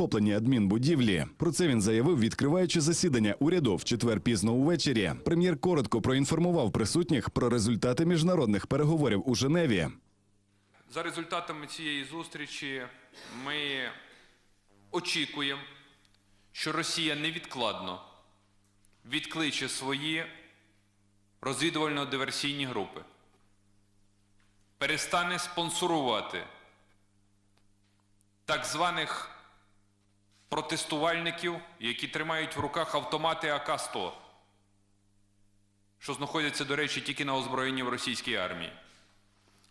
захопленні адмінбудівлі. Про це він заявив, відкриваючи засідання уряду в четвер пізно увечері. Прем'єр коротко проінформував присутніх про результати міжнародних переговорів у Женеві. За результатами цієї зустрічі ми очікуємо, що Росія невідкладно відкличе свої розвідувально-диверсійні групи, перестане спонсорувати так званих протестувальників, які тримають в руках автомати АК-100, що знаходяться, до речі, тільки на озброєнні в російській армії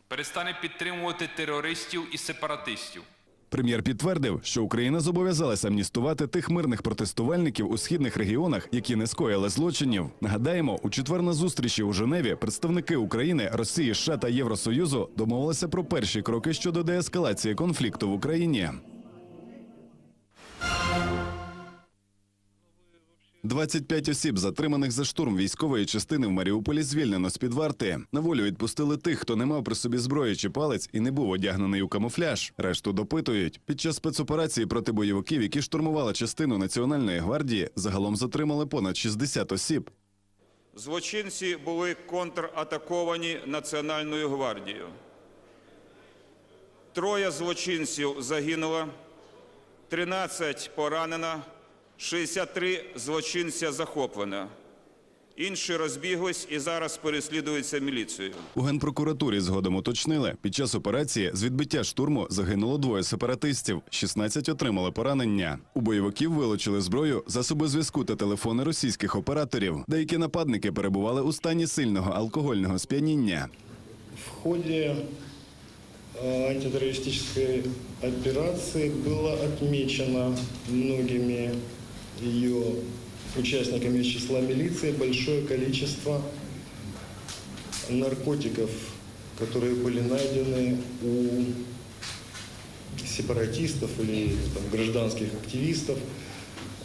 перестане підтримувати терористів і сепаратистів. Прем'єр підтвердив, що Україна зобов'язалася амністувати тих мирних протестувальників у східних регіонах, які не скоїли злочинів. Нагадаємо, у четвер на зустрічі у Женеві представники України, Росії, США та Євросоюзу домовилися про перші кроки щодо деескалації конфлікту в Україні. 25 осіб, затриманих за штурм військової частини в Маріуполі, звільнено з під варти. На волю відпустили тих, хто не мав при собі зброї чи палець і не був одягнений у камуфляж. Решту допитують. Під час спецоперації проти бойовиків, які штурмували частину Національної гвардії, загалом затримали понад 60 осіб. Злочинці були контратаковані Національною гвардією. Троє злочинців загинуло, 13 поранено, 63 злочинця захоплено. Інші розбіглись і зараз переслідуються міліцією. У генпрокуратурі згодом уточнили, під час операції з відбиття штурму загинуло двоє сепаратистів, 16 отримали поранення. У бойовиків вилучили зброю, засоби зв'язку та телефони російських операторів. Деякі нападники перебували у стані сильного алкогольного сп'яніння. В ходе э, антитеррористической операции было отмечено многими ее участниками из числа милиции большое количество наркотиков, которые были найдены у сепаратистов или там, гражданских активистов,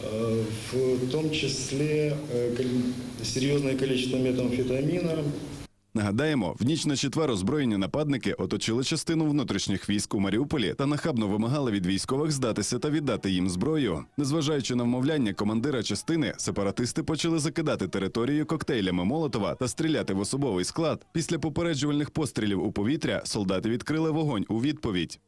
э, в том числе э, серьезное количество метамфетамина, Нагадаємо, в ніч на четвер озброєні нападники оточили частину внутрішніх військ у Маріуполі та нахабно вимагали від військових здатися та віддати їм зброю. Незважаючи на вмовляння командира частини, сепаратисти почали закидати територію коктейлями Молотова та стріляти в особовий склад. Після попереджувальних пострілів у повітря солдати відкрили вогонь у відповідь.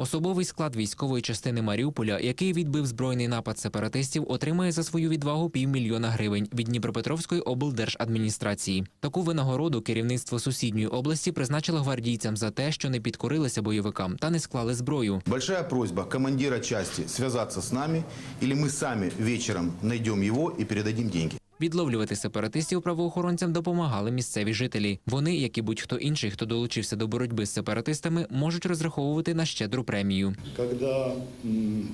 Особовий склад військової частини Маріуполя, який відбив збройний напад сепаратистів, отримає за свою відвагу півмільйона гривень від Дніпропетровської облдержадміністрації. Таку винагороду керівництво сусідньої області призначило гвардійцям за те, що не підкорилися бойовикам та не склали зброю. Большая просьба командира части связаться с нами, или мы сами вечером найдем его и передадим деньги. Відловлювати сепаратистів правоохоронцям допомагали місцеві жителі. Вони, як і будь-хто інший, хто долучився до боротьби з сепаратистами, можуть розраховувати на щедру премію. Когда м,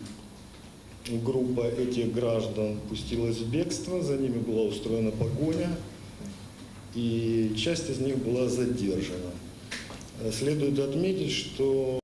группа этих граждан пустилась в бегство, за ними была устроена погоня, и часть из них была задержана. Э, Следует отметить, что